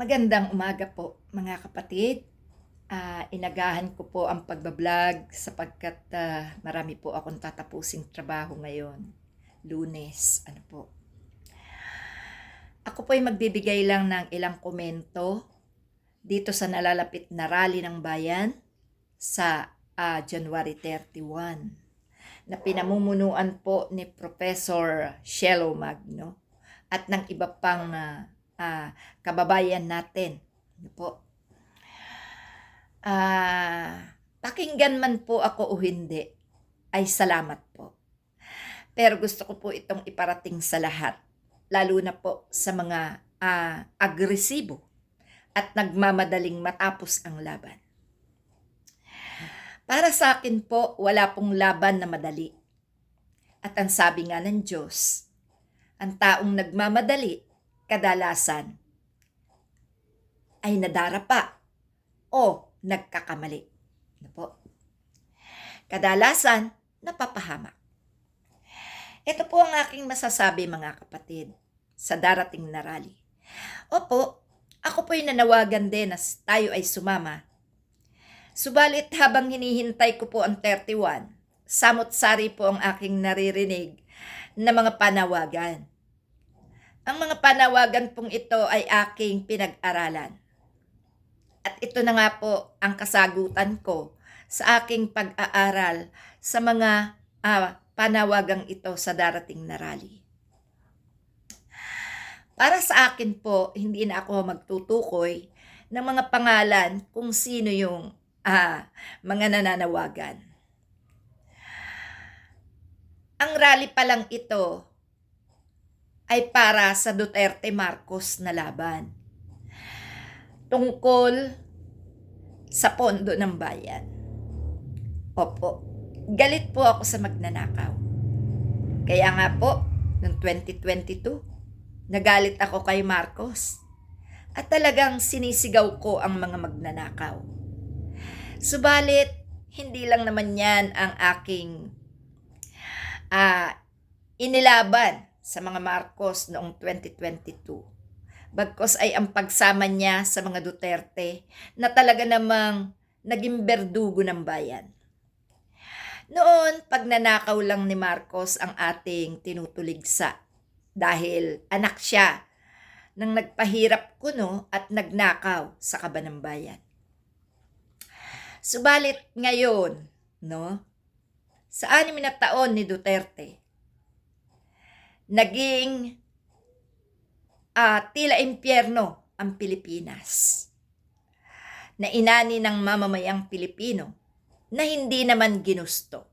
Magandang umaga po mga kapatid. Ah, inagahan ko po ang pagbablog sapagkat ah, marami po akong tatapusing trabaho ngayon. Lunes, ano po. Ako po ay magbibigay lang ng ilang komento dito sa nalalapit na rally ng bayan sa ah, January 31 na pinamumunuan po ni Professor Shelo Magno at ng iba pang ah, ah, kababayan natin. Ano po? Ah, pakinggan man po ako o hindi, ay salamat po. Pero gusto ko po itong iparating sa lahat, lalo na po sa mga ah, agresibo at nagmamadaling matapos ang laban. Para sa akin po, wala pong laban na madali. At ang sabi nga ng Diyos, ang taong nagmamadali kadalasan ay nadarapa o nagkakamali. Ano po? Kadalasan, napapahamak. Ito po ang aking masasabi mga kapatid sa darating na rally. Opo, ako po'y nanawagan din na tayo ay sumama. Subalit habang hinihintay ko po ang 31, samot-sari po ang aking naririnig na mga panawagan. Ang mga panawagan pong ito ay aking pinag-aralan. At ito na nga po ang kasagutan ko sa aking pag-aaral sa mga ah, panawagang ito sa darating na rally. Para sa akin po, hindi na ako magtutukoy ng mga pangalan kung sino yung ah, mga nananawagan. Ang rally pa lang ito ay para sa Duterte Marcos na laban. Tungkol sa pondo ng bayan. Opo, galit po ako sa magnanakaw. Kaya nga po, noong 2022, nagalit ako kay Marcos. At talagang sinisigaw ko ang mga magnanakaw. Subalit, hindi lang naman yan ang aking ah, inilaban sa mga Marcos noong 2022. Bagkos ay ang pagsama niya sa mga Duterte na talaga namang naging berdugo ng bayan. Noon, pagnanakaw lang ni Marcos ang ating tinutuligsa dahil anak siya ng nagpahirap kuno at nagnakaw sa kaban ng bayan. Subalit ngayon, no, sa anim na taon ni Duterte, naging ah, tila impyerno ang Pilipinas. Na inani ng mamamayang Pilipino na hindi naman ginusto.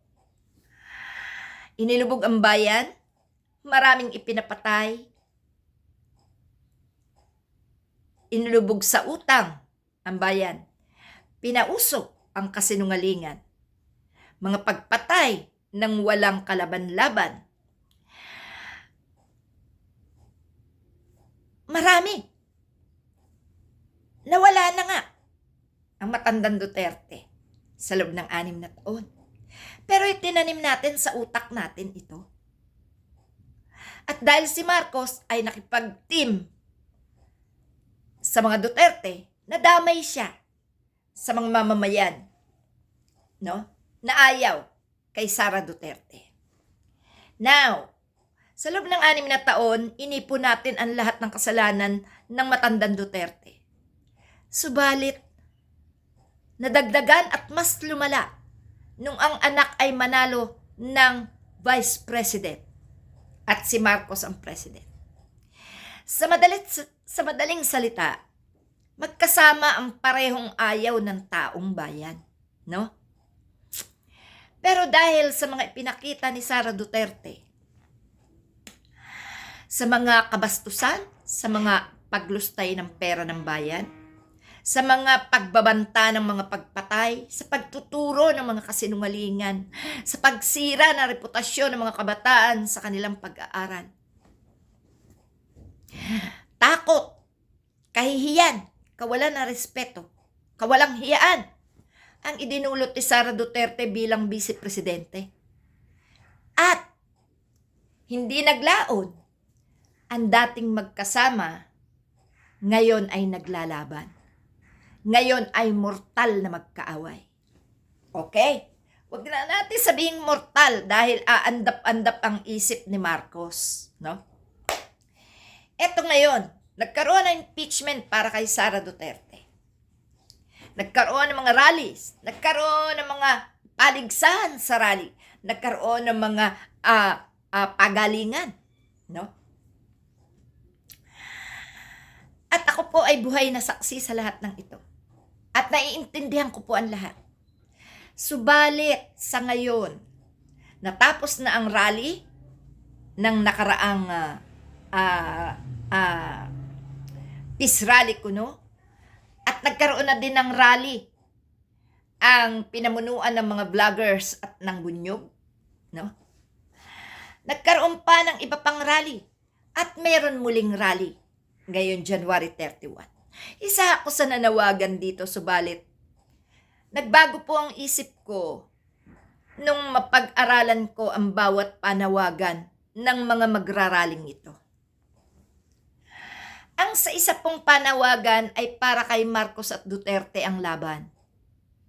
Inilubog ang bayan, maraming ipinapatay, inilubog sa utang ang bayan, pinausok ang kasinungalingan, mga pagpatay ng walang kalaban-laban, Marami. Nawala na nga ang matandang Duterte sa loob ng anim na taon. Pero itinanim natin sa utak natin ito. At dahil si Marcos ay nakipag-team sa mga Duterte, nadamay siya sa mga mamamayan no? na ayaw kay Sara Duterte. Now, sa loob ng anim na taon, inipo natin ang lahat ng kasalanan ng matandang Duterte. Subalit, nadagdagan at mas lumala nung ang anak ay manalo ng Vice President at si Marcos ang President. Sa, madalit, sa madaling salita, magkasama ang parehong ayaw ng taong bayan. No? Pero dahil sa mga ipinakita ni Sara Duterte, sa mga kabastusan, sa mga paglustay ng pera ng bayan, sa mga pagbabanta ng mga pagpatay, sa pagtuturo ng mga kasinungalingan, sa pagsira ng reputasyon ng mga kabataan sa kanilang pag-aaral. Takot, kahihiyan, kawalan ng respeto, kawalang hiyaan ang idinulot ni Sara Duterte bilang vice presidente. At hindi naglaon ang dating magkasama ngayon ay naglalaban. Ngayon ay mortal na magkaaway. Okay? Huwag na natin sabihin mortal dahil aandap-andap ang isip ni Marcos. No? Eto ngayon, nagkaroon ng impeachment para kay Sara Duterte. Nagkaroon ng mga rallies. Nagkaroon ng mga paligsahan sa rally. Nagkaroon ng mga ah, ah, pagalingan. No? At ako po ay buhay na saksi sa lahat ng ito. At naiintindihan ko po ang lahat. Subalit sa ngayon, natapos na ang rally ng nakaraang ah, ah, ah, peace rally kuno at nagkaroon na din ng rally ang pinamunuan ng mga vloggers at ng bunyog, no? Nagkaroon pa ng iba pang rally at meron muling rally ngayon January 31. Isa ako sa nanawagan dito subalit nagbago po ang isip ko nung mapag-aralan ko ang bawat panawagan ng mga magraraling ito. Ang sa isa pong panawagan ay para kay Marcos at Duterte ang laban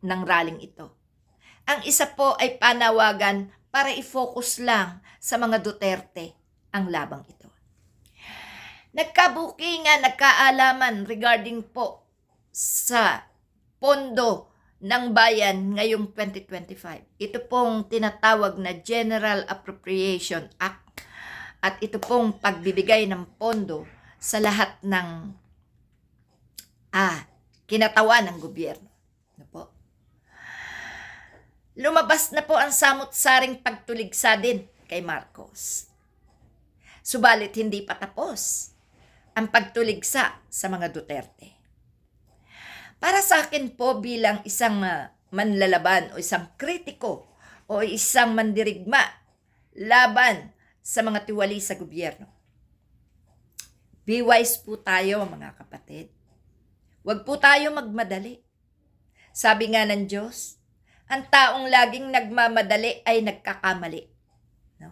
ng raling ito. Ang isa po ay panawagan para i-focus lang sa mga Duterte ang labang ito. Nagkabukingan, nagkaalaman regarding po sa pondo ng bayan ngayong 2025. Ito pong tinatawag na General Appropriation Act at ito pong pagbibigay ng pondo sa lahat ng ah, kinatawan ng gobyerno. Ano po? Lumabas na po ang samot-saring pagtuligsa din kay Marcos. Subalit hindi pa tapos ang pagtuligsa sa mga Duterte. Para sa akin po bilang isang ah, manlalaban o isang kritiko o isang mandirigma laban sa mga tiwali sa gobyerno. Be wise po tayo mga kapatid. Huwag po tayo magmadali. Sabi nga ng Diyos, ang taong laging nagmamadali ay nagkakamali. No?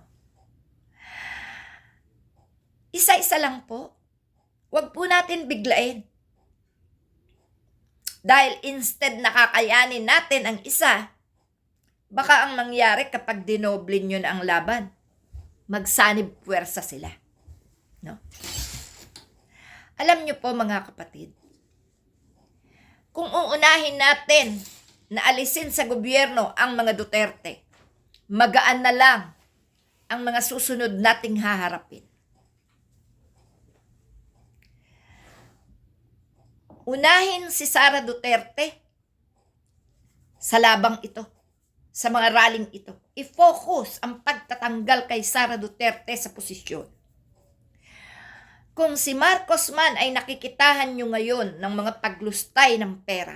Isa-isa lang po. Huwag po natin biglain. Dahil instead nakakayanin natin ang isa, baka ang mangyari kapag dinoble nyo na ang laban, magsanib puwersa sila. No? Alam nyo po mga kapatid, kung uunahin natin na alisin sa gobyerno ang mga Duterte, magaan na lang ang mga susunod nating haharapin. Unahin si Sara Duterte sa labang ito, sa mga rallying ito. I-focus ang pagtatanggal kay Sara Duterte sa posisyon. Kung si Marcos man ay nakikitahan nyo ngayon ng mga paglustay ng pera,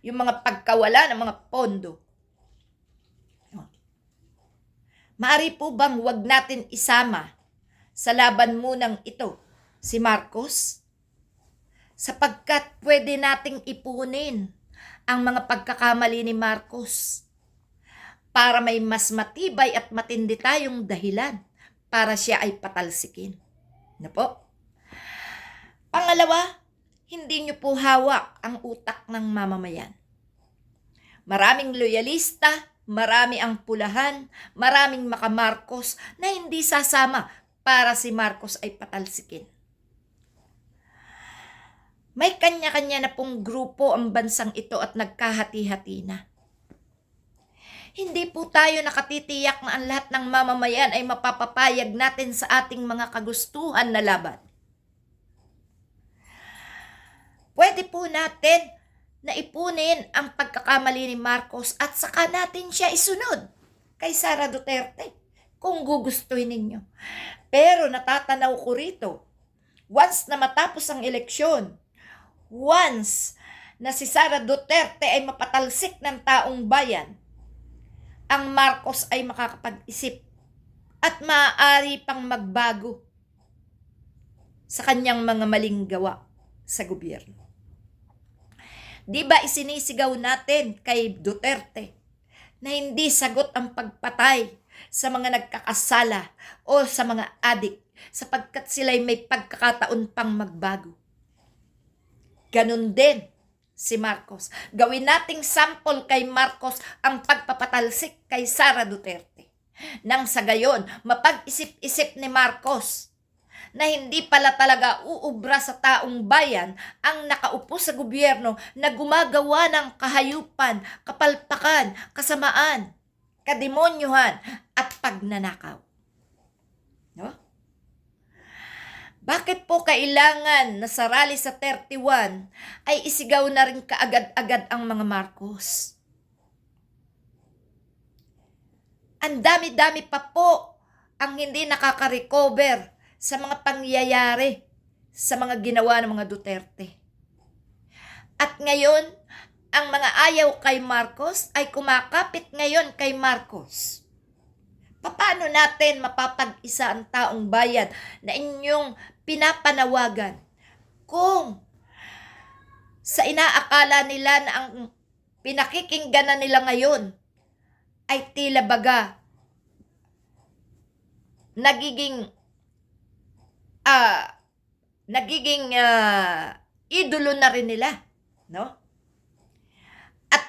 yung mga pagkawala ng mga pondo, Maari po bang wag natin isama sa laban munang ito si Marcos? Sapagkat pwede nating ipunin ang mga pagkakamali ni Marcos para may mas matibay at matindi tayong dahilan para siya ay patalsikin. Na po? Pangalawa, hindi niyo po hawak ang utak ng mamamayan. Maraming loyalista, marami ang pulahan, maraming makamarcos na hindi sasama para si Marcos ay patalsikin. May kanya-kanya na pong grupo ang bansang ito at nagkahati-hati na. Hindi po tayo nakatitiyak na ang lahat ng mamamayan ay mapapapayag natin sa ating mga kagustuhan na laban. Pwede po natin na ipunin ang pagkakamali ni Marcos at saka natin siya isunod kay Sara Duterte kung gugustuhin ninyo. Pero natatanaw ko rito, once na matapos ang eleksyon, once na si Sara Duterte ay mapatalsik ng taong bayan, ang Marcos ay makakapag-isip at maaari pang magbago sa kanyang mga maling gawa sa gobyerno. Di ba isinisigaw natin kay Duterte na hindi sagot ang pagpatay sa mga nagkakasala o sa mga adik sapagkat sila'y may pagkakataon pang magbago. Ganun din si Marcos. Gawin nating sample kay Marcos ang pagpapatalsik kay Sara Duterte. Nang sa gayon, mapag-isip-isip ni Marcos na hindi pala talaga uubra sa taong bayan ang nakaupo sa gobyerno na gumagawa ng kahayupan, kapalpakan, kasamaan, kademonyuhan at pagnanakaw. No? Bakit po kailangan na sa rally sa 31 ay isigaw na rin kaagad-agad ang mga Marcos? Ang dami-dami pa po ang hindi nakaka-recover sa mga pangyayari sa mga ginawa ng mga Duterte. At ngayon, ang mga ayaw kay Marcos ay kumakapit ngayon kay Marcos. Paano natin mapapag-isa ang taong bayan na inyong pinapanawagan kung sa inaakala nila na ang pinakikinggan na nila ngayon ay tila baga nagiging ah nagiging ah, idolo na rin nila, no? At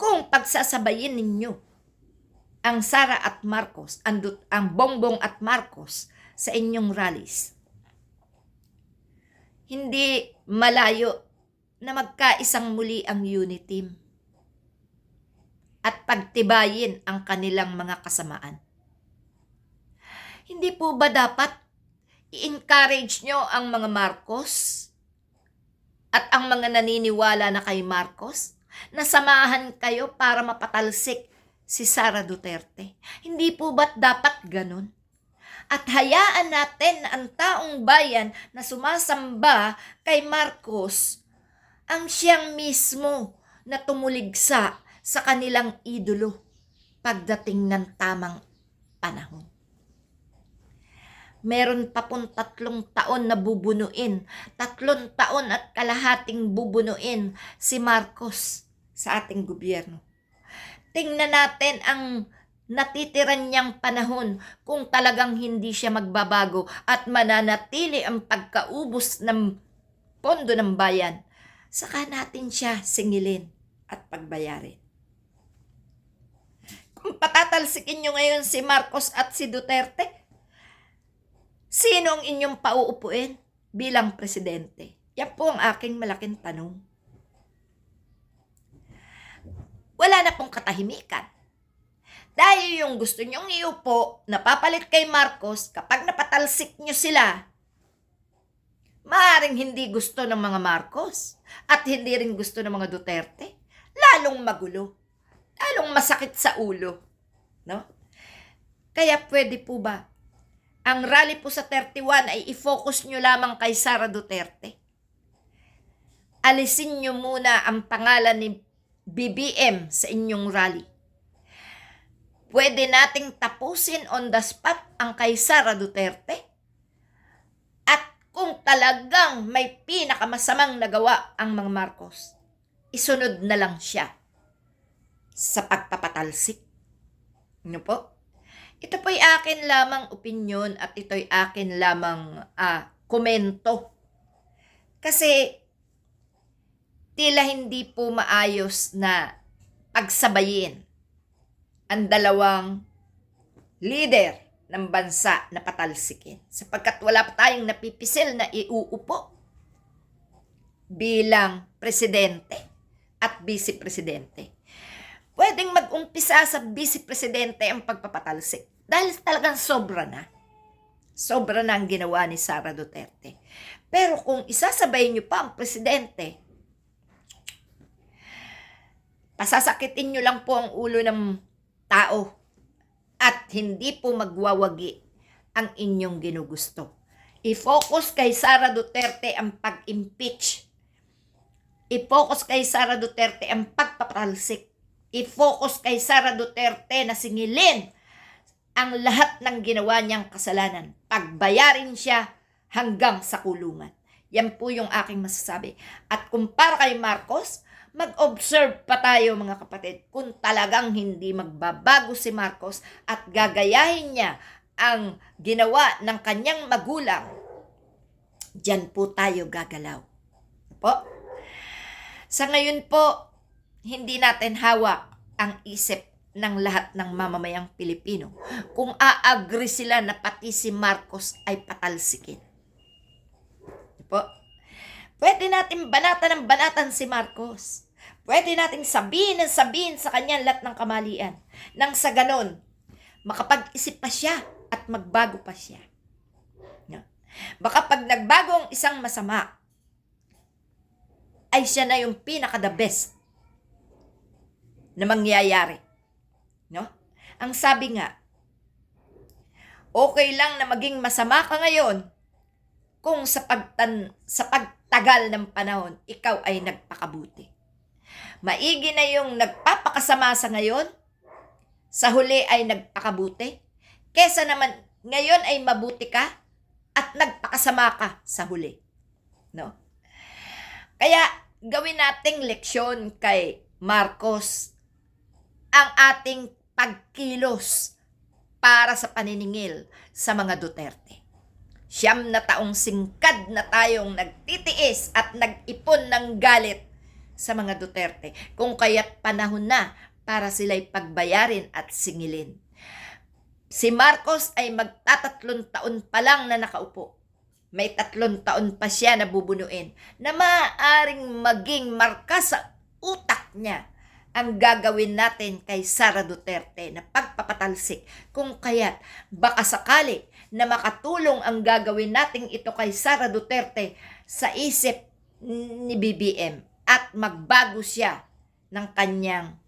kung pagsasabayin ninyo ang Sara at Marcos, ang, ang Bongbong at Marcos sa inyong rallies, hindi malayo na magkaisang muli ang unity team at pagtibayin ang kanilang mga kasamaan. Hindi po ba dapat i-encourage nyo ang mga Marcos at ang mga naniniwala na kay Marcos na samahan kayo para mapatalsik si Sara Duterte? Hindi po ba't dapat ganun? At hayaan natin na ang taong bayan na sumasamba kay Marcos ang siyang mismo na tumuligsa sa kanilang idolo pagdating ng tamang panahon meron pa pong tatlong taon na bubunuin. Tatlong taon at kalahating bubunuin si Marcos sa ating gobyerno. Tingnan natin ang natitiran niyang panahon kung talagang hindi siya magbabago at mananatili ang pagkaubos ng pondo ng bayan. Saka natin siya singilin at pagbayarin. Kung patatalsikin nyo ngayon si Marcos at si Duterte, Sino ang inyong pauupuin bilang presidente? Yan po ang aking malaking tanong. Wala na pong katahimikan. Dahil yung gusto nyong iupo, napapalit kay Marcos, kapag napatalsik nyo sila, maaring hindi gusto ng mga Marcos at hindi rin gusto ng mga Duterte. Lalong magulo. Lalong masakit sa ulo. No? Kaya pwede po ba ang rally po sa 31 ay i-focus nyo lamang kay Sara Duterte. Alisin nyo muna ang pangalan ni BBM sa inyong rally. Pwede nating tapusin on the spot ang kay Duterte. At kung talagang may pinakamasamang nagawa ang mga Marcos, isunod na lang siya sa pagpapatalsik. Ano po? Ito po'y akin lamang opinion at ito'y akin lamang ah, komento. Kasi tila hindi po maayos na pagsabayin ang dalawang leader ng bansa na patalsikin. Sapagkat wala pa tayong napipisil na iuupo bilang presidente at vice-presidente. Pwedeng mag-umpisa sa vice-presidente ang pagpapatalsik dahil talagang sobra na. Sobra na ang ginawa ni Sara Duterte. Pero kung isasabay niyo pa ang presidente, pasasakitin niyo lang po ang ulo ng tao at hindi po magwawagi ang inyong ginugusto. I-focus kay Sara Duterte ang pag-impeach. I-focus kay Sara Duterte ang pagpapatalsik. I-focus kay Sara Duterte na singilin ang lahat ng ginawa niyang kasalanan. Pagbayarin siya hanggang sa kulungan. Yan po yung aking masasabi. At kung para kay Marcos, mag-observe pa tayo mga kapatid kung talagang hindi magbabago si Marcos at gagayahin niya ang ginawa ng kanyang magulang. Diyan po tayo gagalaw. Po. Sa ngayon po, hindi natin hawak ang isip ng lahat ng mamamayang Pilipino kung aagri sila na pati si Marcos ay patalsikin. Po. Pwede natin banatan ng banatan si Marcos. Pwede natin sabihin ng sabihin sa kanya lahat ng kamalian. Nang sa ganon, makapag-isip pa siya at magbago pa siya. No? Baka pag nagbago ang isang masama, ay siya na yung pinaka-the best na mangyayari. No? Ang sabi nga, okay lang na maging masama ka ngayon kung sa pagtan sa pagtagal ng panahon ikaw ay nagpakabuti. Maigi na yung nagpapakasama sa ngayon, sa huli ay nagpakabuti, kesa naman ngayon ay mabuti ka at nagpakasama ka sa huli. No? Kaya gawin nating leksyon kay Marcos ang ating pagkilos para sa paniningil sa mga Duterte. Siyam na taong singkad na tayong nagtitiis at nag-ipon ng galit sa mga Duterte kung kaya't panahon na para sila'y pagbayarin at singilin. Si Marcos ay magtatatlong taon pa lang na nakaupo. May tatlong taon pa siya na bubunuin na maaaring maging marka sa utak niya ang gagawin natin kay Sara Duterte na pagpapatalsik kung kaya't baka sakali na makatulong ang gagawin nating ito kay Sara Duterte sa isip ni BBM at magbago siya ng kanyang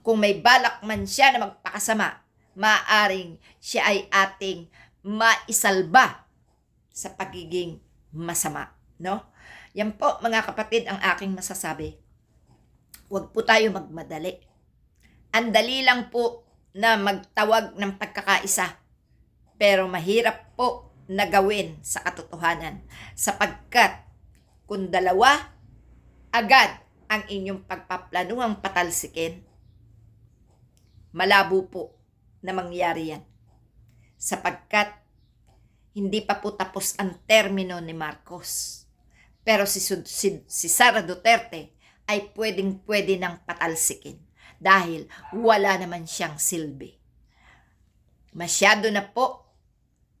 kung may balak man siya na magpakasama, maaring siya ay ating maisalba sa pagiging masama, no? Yan po mga kapatid ang aking masasabi. Huwag po tayo magmadali. Ang dali lang po na magtawag ng pagkakaisa. Pero mahirap po na gawin sa katotohanan sapagkat kung dalawa agad ang inyong pagpaplanuhang patalsikin, malabo po na mangyari yan. Sapagkat hindi pa po tapos ang termino ni Marcos. Pero si, si, si Sara Duterte ay pwedeng pwede nang patalsikin dahil wala naman siyang silbi. Masyado na po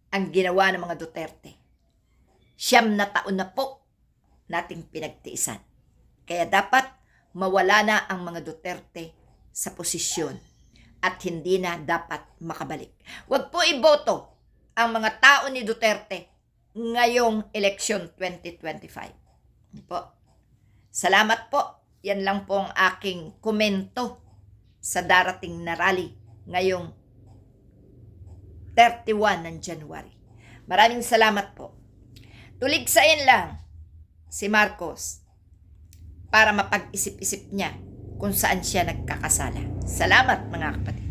ang ginawa ng mga Duterte. Siyam na taon na po nating pinagtiisan. Kaya dapat mawala na ang mga Duterte sa posisyon at hindi na dapat makabalik. Huwag po iboto ang mga tao ni Duterte ngayong eleksyon 2025. Po. Salamat po. Yan lang po ang aking komento sa darating na rally ngayong 31 ng January. Maraming salamat po. Tuligsain lang si Marcos para mapag-isip-isip niya kung saan siya nagkakasala. Salamat mga kapatid.